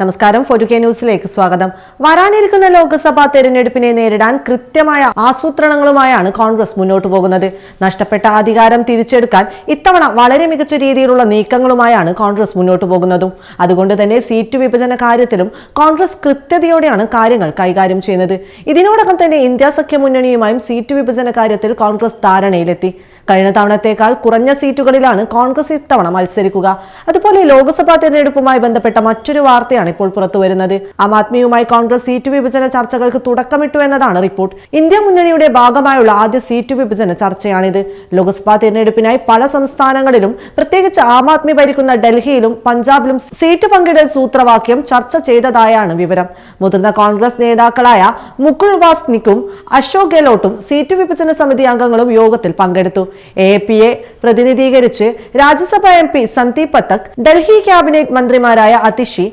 നമസ്കാരം. ഫോർട്ടുകെ ന്യൂസിലേക്ക് സ്വാഗതം. വരാനിരിക്കുന്ന ലോക്സഭാ തെരഞ്ഞെടുപ്പിനെ നേരിടാൻ കൃത്യമായ ആസൂത്രണങ്ങളുമായാണ് കോൺഗ്രസ് മുന്നോട്ടു പോകുന്നത്. നഷ്ടപ്പെട്ട അധികാരം തിരിച്ചെടുക്കാൻ ഇത്തവണ വളരെ മികച്ച രീതിയിലുള്ള നീക്കങ്ങളുമായാണ് കോൺഗ്രസ് മുന്നോട്ടു പോകുന്നതും. അതുകൊണ്ട് തന്നെ സീറ്റ് വിഭജന കാര്യത്തിലും കോൺഗ്രസ് കൃത്യതയോടെയാണ് കാര്യങ്ങൾ കൈകാര്യം ചെയ്യുന്നത്. ഇതിനോടകം തന്നെ ഇന്ത്യ സഖ്യ മുന്നണിയുമായും സീറ്റ് വിഭജന കാര്യത്തിൽ കോൺഗ്രസ് ധാരണയിലെത്തി. കഴിഞ്ഞ തവണത്തേക്കാൾ കുറഞ്ഞ സീറ്റുകളിലാണ് കോൺഗ്രസ് ഇത്തവണ മത്സരിക്കുക. അതുപോലെ ലോക്സഭാ തെരഞ്ഞെടുപ്പുമായി ബന്ധപ്പെട്ട മറ്റൊരു വാർത്തയാണ് ഇപ്പോൾ പുറത്തു വരുന്നത്. ആം ആദ്മിയുമായി കോൺഗ്രസ് സീറ്റ് വിഭജന ചർച്ചകൾക്ക് തുടക്കമിട്ടു എന്നതാണ് റിപ്പോർട്ട്. ഇന്ത്യ മുന്നണിയുടെ ഭാഗമായുള്ള ആദ്യ സീറ്റ് വിഭജന ചർച്ചയാണിത്. ലോക്സഭാ തിരഞ്ഞെടുപ്പിനായി പല സംസ്ഥാനങ്ങളിലും പ്രത്യേകിച്ച് ആം ആദ്മി ഭരിക്കുന്ന ഡൽഹിയിലും പഞ്ചാബിലും സീറ്റ് പങ്കിടൽ സൂത്രവാക്യം ചർച്ച ചെയ്തതായാണ് വിവരം. മുതിർന്ന കോൺഗ്രസ് നേതാക്കളായ മുകുൾ വാസ്നിക്കും അശോക് ഗെഹ്ലോട്ടും സീറ്റ് വിഭജന സമിതി അംഗങ്ങളും യോഗത്തിൽ പങ്കെടുത്തു. എ പി എ പ്രതിനിധീകരിച്ച് Rajya Sabha M P Sandeep Pathak Delhi cabinet മന്ത്രിമാരായ അതിഷി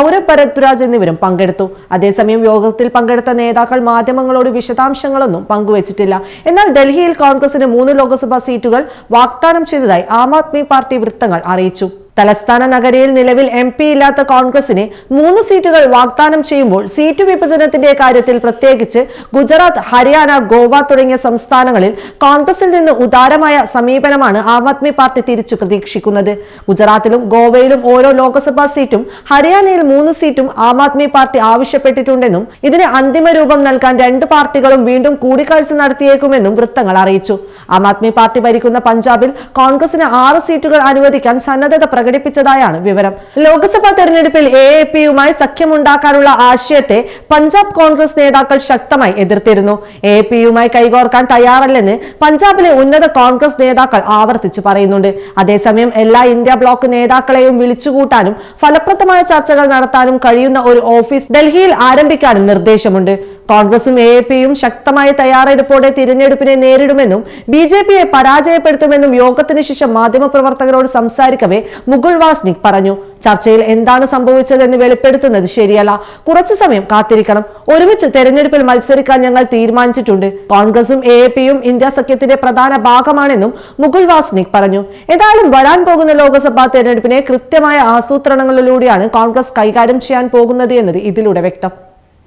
സൗരഭ് ഭരദ്വാജ് എന്നിവരും പങ്കെടുത്തു. അതേസമയം യോഗത്തിൽ പങ്കെടുത്ത നേതാക്കൾ മാധ്യമങ്ങളോട് വിശദാംശങ്ങളൊന്നും പങ്കുവച്ചിട്ടില്ല. എന്നാൽ ഡൽഹിയിൽ കോൺഗ്രസിന് മൂന്ന് ലോക്സഭാ സീറ്റുകൾ വാഗ്ദാനം ചെയ്തതായി ആം ആദ്മി പാർട്ടി വൃത്തങ്ങൾ അറിയിച്ചു. തലസ്ഥാന നഗരിയിൽ നിലവിൽ എം പി ഇല്ലാത്ത കോൺഗ്രസിന് മൂന്ന് സീറ്റുകൾ വാഗ്ദാനം ചെയ്യുമ്പോൾ സീറ്റ് വിഭജനത്തിന്റെ കാര്യത്തിൽ പ്രത്യേകിച്ച് ഗുജറാത്ത് ഹരിയാന ഗോവ തുടങ്ങിയ സംസ്ഥാനങ്ങളിൽ കോൺഗ്രസിൽ നിന്ന് ഉദാരമായ സമീപനമാണ് ആം ആദ്മി പാർട്ടി തിരിച്ചു പ്രതീക്ഷിക്കുന്നത്. ഗുജറാത്തിലും ഗോവയിലും ഓരോ ലോക്സഭാ സീറ്റും ഹരിയാനയിൽ മൂന്ന് സീറ്റും ആം ആദ്മി പാർട്ടി ആവശ്യപ്പെട്ടിട്ടുണ്ടെന്നും ഇതിന് അന്തിമ രൂപം നൽകാൻ രണ്ട് പാർട്ടികളും വീണ്ടും കൂടിക്കാഴ്ച നടത്തിയേക്കുമെന്നും വൃത്തങ്ങൾ അറിയിച്ചു. ആം ആദ്മി പാർട്ടി ഭരിക്കുന്ന പഞ്ചാബിൽ കോൺഗ്രസിന് ആറ് സീറ്റുകൾ അനുവദിക്കാൻ സന്നദ്ധത പ്രകടിപ്പിച്ചതായാണ് വിവരം. ലോക്സഭാ തെരഞ്ഞെടുപ്പിൽ എ എ പിയുമായി സഖ്യമുണ്ടാക്കാനുള്ള ആശയത്തെ പഞ്ചാബ് കോൺഗ്രസ് നേതാക്കൾ ശക്തമായി എതിർത്തിരുന്നു. എ പിയുമായി കൈകോർക്കാൻ തയ്യാറല്ലെന്ന് പഞ്ചാബിലെ ഉന്നത കോൺഗ്രസ് നേതാക്കൾ ആവർത്തിച്ചു പറയുന്നുണ്ട്. അതേസമയം എല്ലാ ഇന്ത്യ ബ്ലോക്ക് നേതാക്കളെയും വിളിച്ചുകൂട്ടാനും ഫലപ്രദമായ ചർച്ചകൾ നടത്താനും കഴിയുന്ന ഒരു ഓഫീസ് ഡൽഹിയിൽ ആരംഭിക്കാനും നിർദ്ദേശമുണ്ട്. കോൺഗ്രസും എ പിയും ശക്തമായ തയ്യാറെടുപ്പോടെ തിരഞ്ഞെടുപ്പിനെ നേരിടുമെന്നും ബി ജെ പിയെ പരാജയപ്പെടുത്തുമെന്നും യോഗത്തിന് ശേഷം മാധ്യമപ്രവർത്തകരോട് സംസാരിക്കവേ മുകുൾ വാസ്നിക് പറഞ്ഞു. ചർച്ചയിൽ എന്താണ് സംഭവിച്ചതെന്ന് വെളിപ്പെടുത്തുന്നത് ശരിയല്ല. കുറച്ചു സമയം കാത്തിരിക്കണം. ഒരുമിച്ച് തെരഞ്ഞെടുപ്പിൽ മത്സരിക്കാൻ ഞങ്ങൾ തീരുമാനിച്ചിട്ടുണ്ട്. കോൺഗ്രസും എ പിയും ഇന്ത്യ സഖ്യത്തിന്റെ പ്രധാന ഭാഗമാണെന്നും മുകുൾ വാസ്നിക് പറഞ്ഞു. ഏതായാലും വരാൻ പോകുന്ന ലോക്സഭാ തെരഞ്ഞെടുപ്പിനെ കൃത്യമായ ആസൂത്രണങ്ങളിലൂടെയാണ് കോൺഗ്രസ് കൈകാര്യം ചെയ്യാൻ പോകുന്നത് എന്നത് ഇതിലൂടെ വ്യക്തം.